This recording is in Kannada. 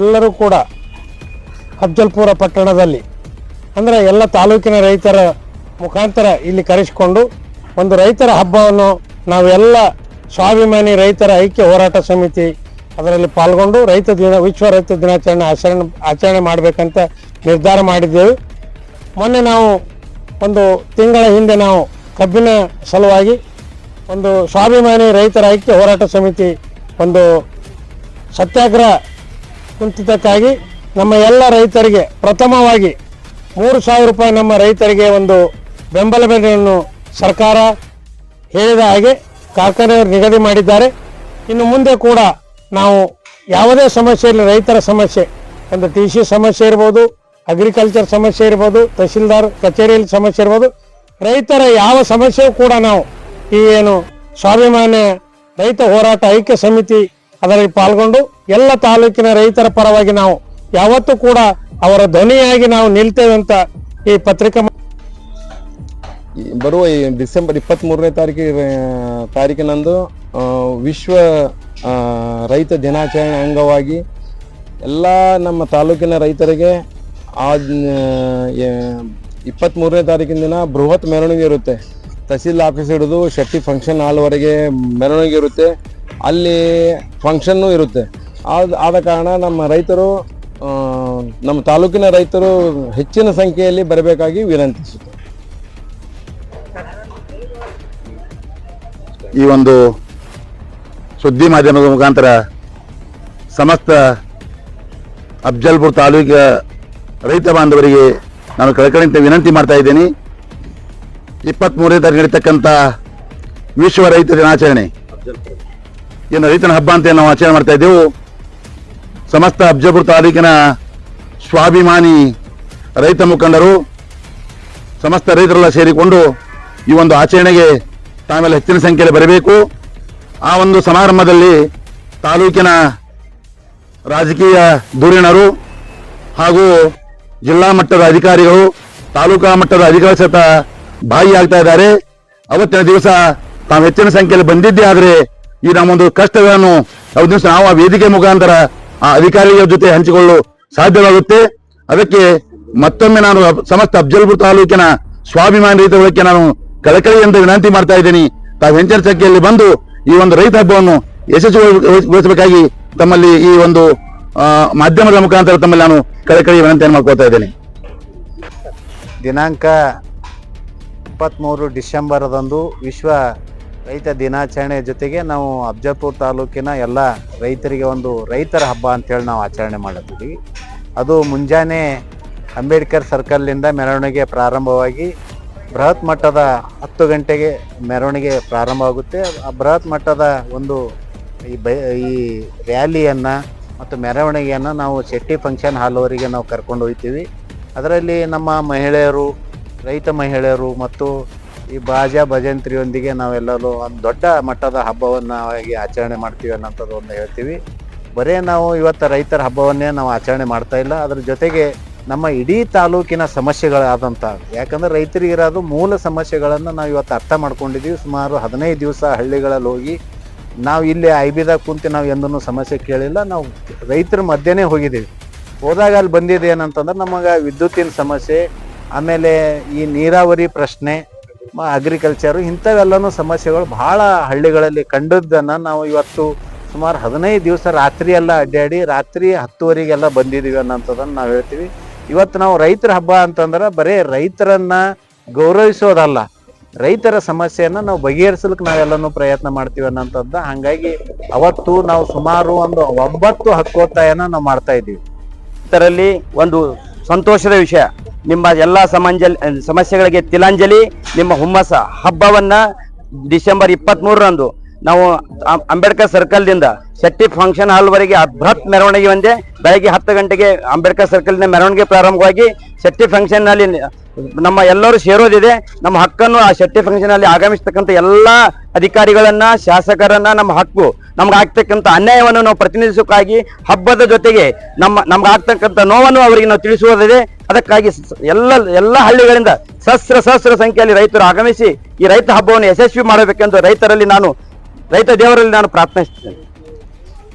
ಎಲ್ಲರೂ ಕೂಡ ಅಫ್ಜಲ್ಪುರ ಪಟ್ಟಣದಲ್ಲಿ, ಅಂದರೆ ಎಲ್ಲ ತಾಲೂಕಿನ ರೈತರ ಮುಖಾಂತರ ಇಲ್ಲಿ ಕರೆಸಿಕೊಂಡು ಒಂದು ರೈತರ ಹಬ್ಬವನ್ನು ನಾವೆಲ್ಲ ಸ್ವಾಭಿಮಾನಿ ರೈತರ ಐಕ್ಯ ಹೋರಾಟ ಸಮಿತಿ ಅದರಲ್ಲಿ ಪಾಲ್ಗೊಂಡು ರೈತ ದಿನ, ವಿಶ್ವ ರೈತ ದಿನಾಚರಣೆ ಆಚರಣೆ ಆಚರಣೆ ಮಾಡಬೇಕಂತ ನಿರ್ಧಾರ ಮಾಡಿದ್ದೇವೆ. ಮೊನ್ನೆ ನಾವು ಒಂದು ತಿಂಗಳ ಹಿಂದೆ ನಾವು ಕಬ್ಬಿನ ಸಲುವಾಗಿ ಒಂದು ಸ್ವಾಭಿಮಾನಿ ರೈತರ ಐಕ್ಯ ಹೋರಾಟ ಸಮಿತಿ ಒಂದು ಸತ್ಯಾಗ್ರಹ ಕುಂಠಿತಕ್ಕಾಗಿ ನಮ್ಮ ಎಲ್ಲ ರೈತರಿಗೆ ಪ್ರಥಮವಾಗಿ ಮೂರು ಸಾವಿರ ರೂಪಾಯಿ ನಮ್ಮ ರೈತರಿಗೆ ಒಂದು ಬೆಂಬಲ ಬೆಲೆಯನ್ನು ಸರ್ಕಾರ ಹೇಳಿದ ಹಾಗೆ ಕಾರ್ಖಾನೆಯವರು ನಿಗದಿ ಮಾಡಿದ್ದಾರೆ. ಇನ್ನು ಮುಂದೆ ಕೂಡ ನಾವು ಯಾವುದೇ ಸಮಸ್ಯೆ ಇರಲಿ, ರೈತರ ಸಮಸ್ಯೆ, ಒಂದು ಟಿ ಸಿ ಸಮಸ್ಯೆ ಇರ್ಬೋದು ಅಗ್ರಿಕಲ್ಚರ್ ಸಮಸ್ಯೆ ಇರ್ಬೋದು ತಹಸೀಲ್ದಾರ್ ಕಚೇರಿಯಲ್ಲಿ ಸಮಸ್ಯೆ ಇರ್ಬೋದು, ರೈತರ ಯಾವ ಸಮಸ್ಯೆಯೂ ಕೂಡ ನಾವು ಈ ಏನು ಸ್ವಾಭಿಮಾನ ರೈತ ಹೋರಾಟ ಐಕ್ಯ ಸಮಿತಿ ಅದರಲ್ಲಿ ಪಾಲ್ಗೊಂಡು ಎಲ್ಲ ತಾಲೂಕಿನ ರೈತರ ಪರವಾಗಿ ನಾವು ಯಾವತ್ತೂ ಕೂಡ ಅವರ ಧ್ವನಿಯಾಗಿ ನಾವು ನಿಲ್ತೇವೆ ಅಂತ ಈ ಪತ್ರಿಕಾ ಬರುವ ಈ ಡಿಸೆಂಬರ್ ಇಪ್ಪತ್ತ್ ಮೂರನೇ ತಾರೀಕಿಗೆ ತಾರೀಕಿನಂದು ವಿಶ್ವ ರೈತ ದಿನಾಚರಣೆ ಅಂಗವಾಗಿ ಎಲ್ಲ ನಮ್ಮ ತಾಲೂಕಿನ ರೈತರಿಗೆ ಆ ಇಪ್ಪತ್ತ್ ಮೂರನೇ ತಾರೀಕಿನ ದಿನ ಬೃಹತ್ ಮೆರವಣಿಗೆ ಇರುತ್ತೆ. ತಹಸೀಲ್ ಆಫೀಸ್ ಹಿಡಿದು ಶೆಟ್ಟಿ ಫಂಕ್ಷನ್ ಹಾಲ್ವರೆಗೆ ಮೆರವಣಿಗೆ ಇರುತ್ತೆ. ಅಲ್ಲಿ ಫಂಕ್ಷನ್ನು ಇರುತ್ತೆ. ಆದ ಆದ ಕಾರಣ ನಮ್ಮ ರೈತರು ನಮ್ಮ ತಾಲೂಕಿನ ರೈತರು ಹೆಚ್ಚಿನ ಸಂಖ್ಯೆಯಲ್ಲಿ ಬರಬೇಕಾಗಿ ವಿನಂತಿಸುತ್ತೆ. ಈ ಒಂದು ಸುದ್ದಿ ಮಾಧ್ಯಮದ ಮುಖಾಂತರ ಸಮಸ್ತ ಅಫ್ಜಲ್ಪುರ್ ತಾಲೂಕಿನ ರೈತ ಬಾಂಧವರಿಗೆ ನಾನು ಕಳಕಳಿಂತ ವಿನಂತಿ ಮಾಡ್ತಾ ಇದ್ದೀನಿ. ಇಪ್ಪತ್ತ್ಮೂರನೇ ತಾರೀಕು ನಡೀತಕ್ಕಂಥ ವಿಶ್ವ ರೈತ ದಿನಾಚರಣೆ. ಏನು ರೈತನ ಹಬ್ಬ ಅಂತ ನಾವು ಆಚರಣೆ ಮಾಡ್ತಾ ಇದ್ದೆವು. ಸಮಸ್ತ ಅಬ್ಜಪುರ ತಾಲೂಕಿನ ಸ್ವಾಭಿಮಾನಿ ರೈತ ಮುಖಂಡರು, ಸಮಸ್ತ ರೈತರೆಲ್ಲ ಸೇರಿಕೊಂಡು ಈ ಒಂದು ಆಚರಣೆಗೆ ತಾವೆಲ್ಲ ಹೆಚ್ಚಿನ ಸಂಖ್ಯೆಯಲ್ಲಿ ಬರಬೇಕು. ಆ ಒಂದು ಸಮಾರಂಭದಲ್ಲಿ ತಾಲೂಕಿನ ರಾಜಕೀಯ ಧುರೀಣರು ಹಾಗೂ ಜಿಲ್ಲಾ ಮಟ್ಟದ ಅಧಿಕಾರಿಗಳು, ತಾಲೂಕಾ ಮಟ್ಟದ ಅಧಿಕಾರಿ ಸಹಿತ ಭಾಗಿಯಾಗ್ತಾ ಇದ್ದಾರೆ. ಅವತ್ತಿನ ದಿವಸ ತಾವು ಹೆಚ್ಚಿನ ಸಂಖ್ಯೆಯಲ್ಲಿ ಬಂದಿದ್ದೇ ಆದರೆ ಈ ನಮ್ಮೊಂದು ಕಷ್ಟಗಳನ್ನು ದಿವಸ ನಾವು ಆ ವೇದಿಕೆ ಮುಖಾಂತರ ಆ ಅಧಿಕಾರಿಗಳ ಜೊತೆ ಹಂಚಿಕೊಳ್ಳಲು ಸಾಧ್ಯವಾಗುತ್ತೆ. ಅದಕ್ಕೆ ಮತ್ತೊಮ್ಮೆ ನಾನು ಸಮಸ್ತ ಅಫ್ಜಲ್ಪುರ ತಾಲೂಕಿನ ಸ್ವಾಭಿಮಾನಿ ರೈತಗಳಿಗೆ ನಾನು ಕಳಕಳಿ ಎಂದು ವಿನಂತಿ ಮಾಡ್ತಾ ಇದ್ದೀನಿ. ತಾವು ಹೆಂಚರ್ ಸಂಖ್ಯೆಯಲ್ಲಿ ಬಂದು ಈ ಒಂದು ರೈತ ಹಬ್ಬವನ್ನು ಯಶಸ್ವಿಗೊಳಿಸಬೇಕಾಗಿ ತಮ್ಮಲ್ಲಿ ಈ ಒಂದು ಮಾಧ್ಯಮದ ಮುಖಾಂತರ ತಮ್ಮಲ್ಲಿ ನಾನು ಕಳಕಳಿ ವಿನಂತಿಯನ್ನು ಮಾಡ್ಕೊಳ್ತಾ ಇದ್ದೇನೆ. ದಿನಾಂಕ ಇಪ್ಪತ್ತ್ಮೂರು ಡಿಸೆಂಬರ್ದಂದು ವಿಶ್ವ ರೈತ ದಿನಾಚರಣೆ ಜೊತೆಗೆ ನಾವು ಅಫ್ಜಲ್ಪುರ ತಾಲೂಕಿನ ಎಲ್ಲ ರೈತರಿಗೆ ಒಂದು ರೈತರ ಹಬ್ಬ ಅಂತೇಳಿ ನಾವು ಆಚರಣೆ ಮಾಡುತ್ತೀವಿ ಅದು ಮುಂಜಾನೆ ಅಂಬೇಡ್ಕರ್ ಸರ್ಕಲ್ನಿಂದ ಮೆರವಣಿಗೆ ಪ್ರಾರಂಭವಾಗಿ ಬೃಹತ್ ಮಟ್ಟದ ಹತ್ತು ಗಂಟೆಗೆ ಮೆರವಣಿಗೆ ಪ್ರಾರಂಭ ಆಗುತ್ತೆ. ಆ ಬೃಹತ್ ಮಟ್ಟದ ಒಂದು ಈ ಬೈ, ಈ ರ್ಯಾಲಿಯನ್ನು ಮತ್ತು ಮೆರವಣಿಗೆಯನ್ನು ನಾವು ಶೆಟ್ಟಿ ಫಂಕ್ಷನ್ ಹಾಲ್ವರೆಗೆ ನಾವು ಕರ್ಕೊಂಡು ಹೋಗ್ತೀವಿ. ಅದರಲ್ಲಿ ನಮ್ಮ ಮಹಿಳೆಯರು, ರೈತ ಮಹಿಳೆಯರು ಮತ್ತು ಈ ಬಾಜಾ ಭಜಂತ್ರಿಯೊಂದಿಗೆ ನಾವೆಲ್ಲರೂ ಒಂದು ದೊಡ್ಡ ಮಟ್ಟದ ಹಬ್ಬವನ್ನು ಆಚರಣೆ ಮಾಡ್ತೀವಿ ಅನ್ನೋಂಥದ್ದು ಒಂದು ಹೇಳ್ತೀವಿ. ಬರೇ ನಾವು ಇವತ್ತು ರೈತರ ಹಬ್ಬವನ್ನೇ ನಾವು ಆಚರಣೆ ಮಾಡ್ತಾ ಇಲ್ಲ. ಅದ್ರ ಜೊತೆಗೆ ನಮ್ಮ ಇಡೀ ತಾಲೂಕಿನ ಸಮಸ್ಯೆಗಳಾದಂಥ, ಯಾಕಂದ್ರೆ ರೈತರಿಗೆ ಇರೋದು ಮೂಲ ಸಮಸ್ಯೆಗಳನ್ನು ನಾವು ಇವತ್ತು ಅರ್ಥ ಮಾಡ್ಕೊಂಡಿದ್ದೀವಿ. ಸುಮಾರು ಹದಿನೈದು ದಿವಸ ಹಳ್ಳಿಗಳಲ್ಲಿ ಹೋಗಿ ನಾವು ಇಲ್ಲಿ ಐಬಿದಾಗ ಕುಂತು ನಾವು ಎಂದೂ ಸಮಸ್ಯೆ ಕೇಳಿಲ್ಲ. ನಾವು ರೈತರ ಮಧ್ಯೆನೇ ಹೋಗಿದ್ದೀವಿ. ಹೋದಾಗ ಅಲ್ಲಿ ಬಂದಿದೆ ಏನಂತಂದ್ರೆ ನಮಗೆ ವಿದ್ಯುತ್ತಿನ ಸಮಸ್ಯೆ, ಆಮೇಲೆ ಈ ನೀರಾವರಿ ಪ್ರಶ್ನೆ ಅಗ್ರಿಕಲ್ಚರು ಇಂಥವೆಲ್ಲನೂ ಸಮಸ್ಯೆಗಳು ಬಹಳ ಹಳ್ಳಿಗಳಲ್ಲಿ ಕಂಡದ್ದನ್ನು ನಾವು ಇವತ್ತು ಸುಮಾರು ಹದಿನೈದು ದಿವಸ ರಾತ್ರಿ ಎಲ್ಲ ಅಡ್ಡಾಡಿ ರಾತ್ರಿ ಹತ್ತುವರೆಗೆಲ್ಲ ಬಂದಿದ್ದೀವಿ ಅನ್ನೋಂಥದ್ದನ್ನು ನಾವು ಹೇಳ್ತೀವಿ. ಇವತ್ತು ನಾವು ರೈತರ ಹಬ್ಬ ಅಂತಂದ್ರೆ ಬರೀ ರೈತರನ್ನ ಗೌರವಿಸೋದಲ್ಲ, ರೈತರ ಸಮಸ್ಯೆಯನ್ನು ನಾವು ಬಗೆಹರಿಸಲಿಕ್ಕೆ ನಾವೆಲ್ಲನೂ ಪ್ರಯತ್ನ ಮಾಡ್ತೀವಿ ಅನ್ನೋಂಥದ್ದು. ಹಾಗಾಗಿ ಅವತ್ತು ನಾವು ಸುಮಾರು ಒಂದು ಒಂಬತ್ತು ಹಕ್ಕೋತ್ತಾಯನ ನಾವು ಮಾಡ್ತಾ ಇದ್ದೀವಿ. ಇದರಲ್ಲಿ ಒಂದು ಸಂತೋಷದ ವಿಷಯ. ನಿಮ್ಮ ಎಲ್ಲ ಸಮಂಜಲ್ ಸಮಸ್ಯೆಗಳಿಗೆ ತಿಲಾಂಜಲಿ ನಿಮ್ಮ ಹುಮ್ಮಸ ಹಬ್ಬವನ್ನ ಡಿಸೆಂಬರ್ ಇಪ್ಪತ್ತ್ ಮೂರರಂದು ನಾವು ಅಂಬೇಡ್ಕರ್ ಸರ್ಕಲ್ ದಿಂದ ಶೆಟ್ಟಿ ಫಂಕ್ಷನ್ ಹಾಲ್ ವರೆಗೆ ಬೃಹತ್ ಮೆರವಣಿಗೆ ಒಂದೇ, ಬೆಳಗ್ಗೆ ಹತ್ತು ಗಂಟೆಗೆ ಅಂಬೇಡ್ಕರ್ ಸರ್ಕಲ್ ಮೆರವಣಿಗೆ ಪ್ರಾರಂಭವಾಗಿ ಶೆಟ್ಟಿ ಫಂಕ್ಷನ್ನಲ್ಲಿ ನಮ್ಮ ಎಲ್ಲರೂ ಸೇರೋದಿದೆ. ನಮ್ಮ ಹಕ್ಕನ್ನು ಆ ಶೆಟ್ಟಿ ಫಂಕ್ಷನ್ ಅಲ್ಲಿ ಆಗಮಿಸ್ತಕ್ಕಂಥ ಎಲ್ಲಾ ಅಧಿಕಾರಿಗಳನ್ನ, ಶಾಸಕರನ್ನ, ನಮ್ಮ ಹಕ್ಕು ನಮ್ಗೆ ಆಗ್ತಕ್ಕಂಥ ಅನ್ಯಾಯವನ್ನು ನಾವು ಪ್ರತಿನಿಧಿಸೋಕ್ಕಾಗಿ, ಹಬ್ಬದ ಜೊತೆಗೆ ನಮ್ಮ ನಮ್ಗೆ ಆಗ್ತಕ್ಕಂಥ ನೋವನ್ನು ಅವರಿಗೆ ನಾವು ತಿಳಿಸುವುದಿದೆ. ಅದಕ್ಕಾಗಿ ಎಲ್ಲ ಎಲ್ಲ ಹಳ್ಳಿಗಳಿಂದ ಸಹಸ್ರ ಸಹಸ್ರ ಸಂಖ್ಯೆಯಲ್ಲಿ ರೈತರು ಆಗಮಿಸಿ ಈ ರೈತ ಹಬ್ಬವನ್ನು ಯಶಸ್ವಿ ಮಾಡಬೇಕೆಂದು ರೈತರಲ್ಲಿ ನಾನು ರೈತ ದೇವರಲ್ಲಿ ನಾನು ಪ್ರಾರ್ಥಿಸ್ತೇನೆ.